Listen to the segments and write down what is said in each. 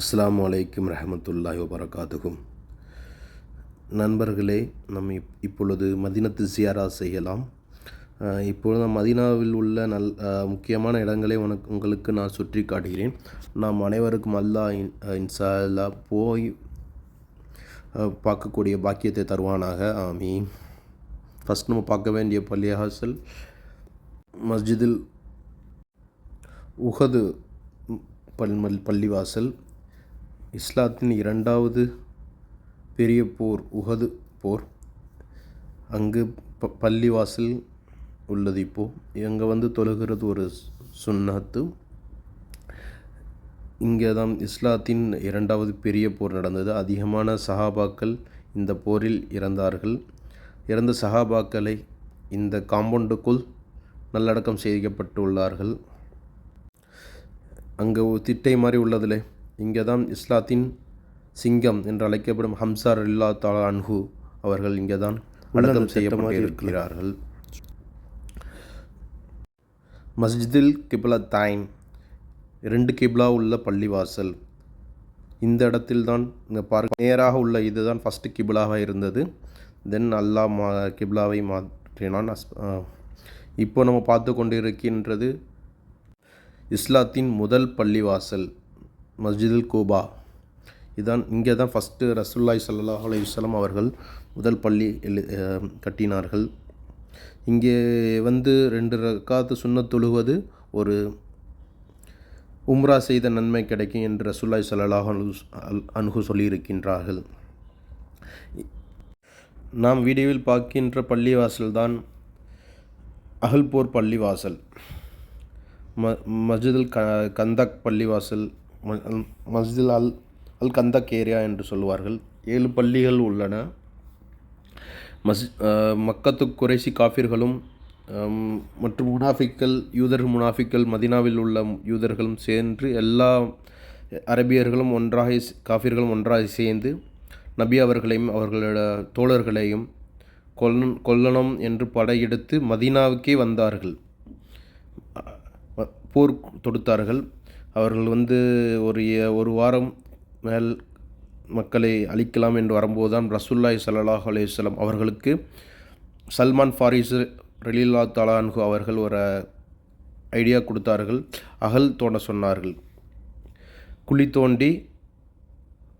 அஸ்லாம் அலைக்கும் ரஹமத்துல்லாஹி வபரகாத்துகும் நண்பர்களே நம்ம இப் இப்பொழுது மதினத்து சியாரா செய்யலாம். இப்பொழுது நாம் மதீனாவில் உள்ள நல் முக்கியமான இடங்களை உனக்கு உங்களுக்கு நான் சுற்றி காட்டுகிறேன். நாம் அனைவருக்கும் அல்லாஹ் இன்- இன்ஷா அல்லாஹ் போய் பார்க்கக்கூடிய பாக்கியத்தை தருவானாக. ஆமீன். ஃபஸ்ட் நம்ம பார்க்க வேண்டிய பள்ளியாசல் மஸ்ஜிதில் உஹது பல் பள்ளிவாசல். இஸ்லாத்தின் இரண்டாவது பெரிய போர் உஹது போர். அங்கு ப பள்ளிவாசல் உள்ளது இப்போது அங்கே வந்து தொழுகிறது ஒரு சுன்னத்து. இங்கே தான் இஸ்லாத்தின் இரண்டாவது பெரிய போர் நடந்தது. அதிகமான சஹாபாக்கள் இந்த போரில் இறந்தார்கள். இறந்த சஹாபாக்களை இந்த காம்பவுண்டுக்குள் நல்லடக்கம் செய்யப்பட்டுள்ளார்கள். அங்கே ஒரு திட்டை மாதிரி உள்ளதில்லை இங்கே தான் இஸ்லாத்தின் சிங்கம் என்று அழைக்கப்படும் ஹம்சார் இல்லா தாலா அன்ஹு அவர்கள் இங்கே தான் அடக்கம் செய்யப்பட்டிருக்கிறார்கள். மஸ்ஜிதில் கிப்லா தாயின் ரெண்டு கிப்லா உள்ள பள்ளிவாசல். இந்த இடத்தில் தான் இங்கே பார்க்க நேராக உள்ள இதுதான் ஃபஸ்ட்டு கிப்லாவாக இருந்தது. தென் அல்லாஹ் மா கிப்லாவை மாற்றினான். இப்போ நம்ம பார்த்து கொண்டிருக்கின்றது இஸ்லாத்தின் முதல் பள்ளிவாசல். மஸ்ஜிதுல் கூபா. இதான் இங்கே தான் ஃபஸ்ட்டு ரசூல்லாய் ஸல்லல்லாஹு அலைஹி அவர்கள் முதல் பள்ளி எழு- கட்டினார்கள். இங்கே வந்து ரெண்டு ரக்காத்து சுண்ணத் தொழுவது ஒரு உம்ரா செய்த நன்மை கிடைக்கும் என்று ரசூல்லாய் சல்லாஹ் அலைஹி அல்- அன்ஹு சொல்லியிருக்கின்றார்கள். நாம் வீடியோவில் பார்க்கின்ற பள்ளிவாசல் தான் அகல்போர் பள்ளிவாசல். ம மஸ்ஜிதுல் க கந்தக் பள்ளிவாசல் மஸ்ஜில் அல் அல் கந்தக் ஏரியா என்று சொல்லுவார்கள். ஏழு பள்ளிகள் உள்ளன. மஸ் மக்கத்து குறைசி காஃபிர்களும் மற்றும் முனாஃபிக்கள் யூதர் முனாஃபிக்கள் மதினாவில் உள்ள யூதர்களும் சேர்ந்து எல்லா அரபியர்களும் ஒன்றாக காஃபிர்களும் ஒன்றாக சேர்ந்து நபி அவர்களையும் அவர்களோட தோழர்களையும் கொல்லன் கொல்லணும் என்று படையெடுத்து மதீனாவுக்கே வந்தார்கள். போர் தொடுத்தார்கள். அவர்கள் வந்து ஒரு ஒரு வாரம் மேல் மக்களை அழிக்கலாம் என்று வரும்போது தான் ரசுல்லாய் சல்லாஹ் அலைஹி அவர்களுக்கு சல்மான் ஃபாரிஸ் ரலீல்லா தலான்ஹு அவர்கள் ஒரு ஐடியா கொடுத்தார்கள். அகல் தோண்ட சொன்னார்கள். குழி தோண்டி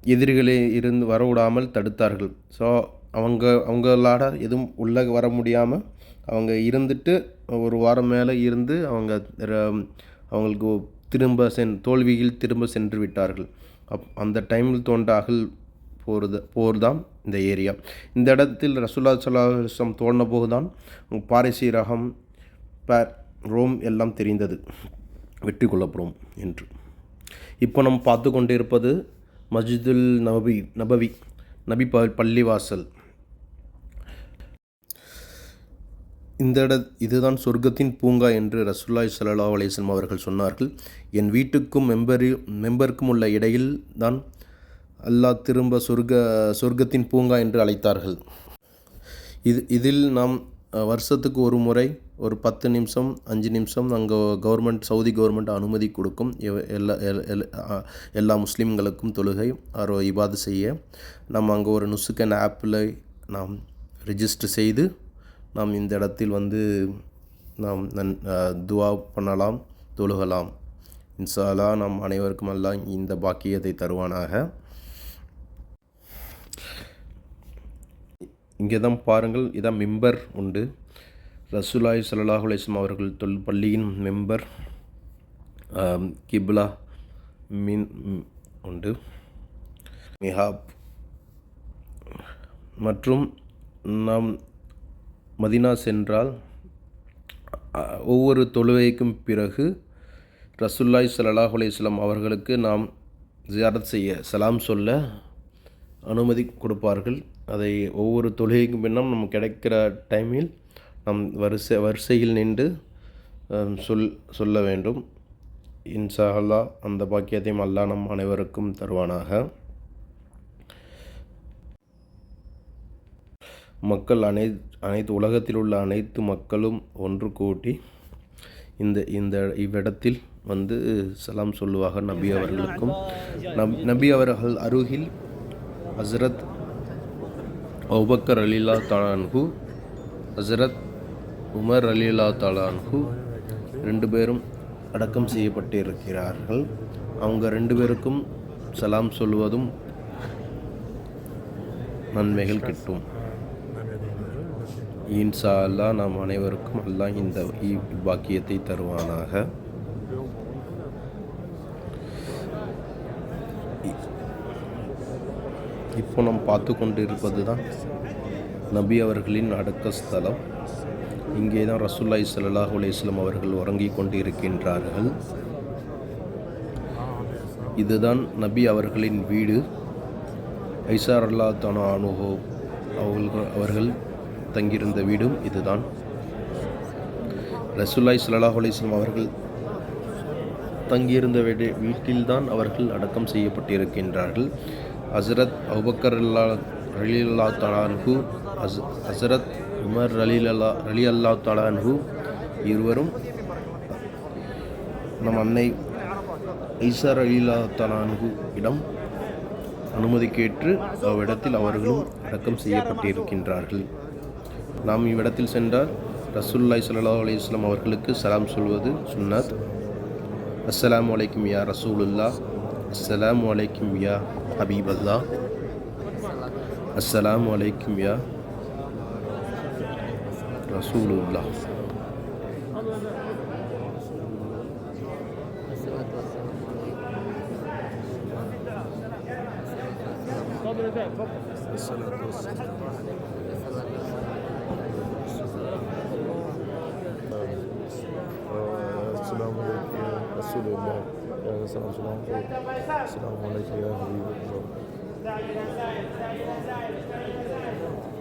எதிரிகளை இருந்து வரவிடாமல் தடுத்தார்கள். ஸோ அவங்க அவங்களாட எதுவும் உள்ளே வர முடியாமல் அவங்க இருந்துட்டு ஒரு வாரம் மேலே இருந்து அவங்க ர- அவங்களுக்கு திரும்ப சென் தோல்வியில் திரும்ப சென்று விட்டார்கள். அப் அந்த டைமில் தோன்ற அகல் போர் போர் தான் இந்த ஏரியா. இந்த இடத்தில் ரசுல்லா சலாஹம் தோன்ற போதுதான் பாரிசீரகம் ரகம் பேர் ரோம் எல்லாம் தெரிந்தது. வெற்றி கொள்ளப்படும் என்று. இப்போ நம்ம பார்த்து கொண்டிருப்பது மஸ்ஜிதுல் நபி நபவி நபி ப பள்ளிவாசல். இந்த இட இதுதான் சொர்க்கத்தின் பூங்கா என்று ரசுல்லாய் சல்லா அலைஹி அவர்கள் சொன்னார்கள். என் வீட்டுக்கும் மெம்பரி மெம்பருக்கும் உள்ள இடையில் தான் அல்லாஹ் திரும்ப சொர்க்க சொர்க்கத்தின் பூங்கா என்று அழைத்தார்கள். இது இதில் நாம் வருஷத்துக்கு ஒரு முறை ஒரு பத்து நிமிஷம் அஞ்சு நிமிஷம் அங்கே கவர்மெண்ட் சவுதி கவர்மெண்ட் அனுமதி கொடுக்கும். எவ- எல்லா எல்லா முஸ்லீம்களுக்கும் தொழுகை ஆரோ இபாது செய்ய. நம்ம அங்கே ஒரு நுசுக்கன் ஆப்பில் நாம் ரிஜிஸ்டர் செய்து நாம் இந்த இடத்தில் வந்து நாம் நன் துவா பண்ணலாம் தொழுகலாம். இன்சாலா நாம் அனைவருக்கும் எல்லாம் இந்த பாக்கியத்தை தருவானாக. இங்கே தான் பாருங்கள் இதான் மெம்பர் உண்டு. ரசூலாய் ஸல்லல்லாஹு அவர்கள் தொல் பள்ளியின் மெம்பர் கிப்லா மின் உண்டு. மிஹாப் மற்றும் நாம் மதினா சென்றால் ஒவ்வொரு தொழுகைக்கும் பிறகு ரசுல்லாய் சல்லாஹ் அலையம் அவர்களுக்கு நாம் ஜியாரத் செய்ய சலாம் சொல்ல அனுமதி கொடுப்பார்கள். அதை ஒவ்வொரு தொழுகைக்கும் பின்னும் நம்ம கிடைக்கிற டைமில் நம் வரிசை வரிசையில் நின்று சொல் சொல்ல வேண்டும். இன்சா அல்லா அந்த பாக்கியத்தையும் அல்லாஹ் நம் அனைவருக்கும் தருவானாக. மக்கள் அனை அனைத்து உலகத்தில் உள்ள அனைத்து மக்களும் ஒன்று கூட்டி இந்த இந்த இவ்விடத்தில் வந்து சலாம் சொல்லுவாக நபி அவர்களுக்கும். நப் நபி அவர்கள் அருகில் ஹசரத் அபுபக்கர் அலிலா தாலான்ஹு ஹசரத் உமர் அலிலா தாலான்ஹு ரெண்டு பேரும் அடக்கம் செய்யப்பட்டு இருக்கிறார்கள் அவங்க ரெண்டு பேருக்கும் சலாம் சொல்வதும் நன்மைகள் கிட்டும். இன்ஷா அல்லாஹ் நாம் அனைவருக்கும் அல்லாஹ் இந்த பாக்கியத்தை தருவானாக. இப்போ நாம் பார்த்து கொண்டிருப்பது தான் நபி அவர்களின் அடக்க ஸ்தலம். இங்கே தான் ரசூல்லாய் சல்லாஹ் அலைஹி அவர்கள் உறங்கிக் கொண்டிருக்கின்றார்கள். இதுதான் நபி அவர்களின் வீடு. ஐசார் அல்லா தானோ அனுகோ அவர்கள் அவர்கள் தங்கியிருந்த வீடும் இதுதான். ரசுல்லாய் ஸல்லல்லாஹு அலிஸ்லாம் அவர்கள் தங்கியிருந்த வீடு வீட்டில்தான் அவர்கள் அடக்கம் செய்யப்பட்டிருக்கின்றார்கள். ஹசரத் அபுபக்கர் அல்லா அலி அல்லா தலான்ஹு ஹஸ் ஹசரத் உமர் அலி அல்லா அலி அல்லா தலான்ஹு இருவரும் நம் அன்னை ஐசார் அலி அல்லா தலான்ஹு இடம் அனுமதி கேட்டு அவ்விடத்தில் அவர்களும் அடக்கம் செய்யப்பட்டிருக்கின்றார்கள். நாம் இவ்விடத்தில் சென்றால் ரசூல்லாய் ஸல்லல்லாஹு அலைஹி வஸல்லம் அவர்களுக்கு சலாம் சொல்வது சுன்னத் அஸ்ஸலாமு அலைக்கும் யா ரசூலுல்லா அஸ்ஸலாமு அலைக்கும் யா ஹபீபல்லா அஸ்ஸலாமு அலைக்கும் யா ரசூலுல்லா السلام 对对对对对对对对对对对对对对对对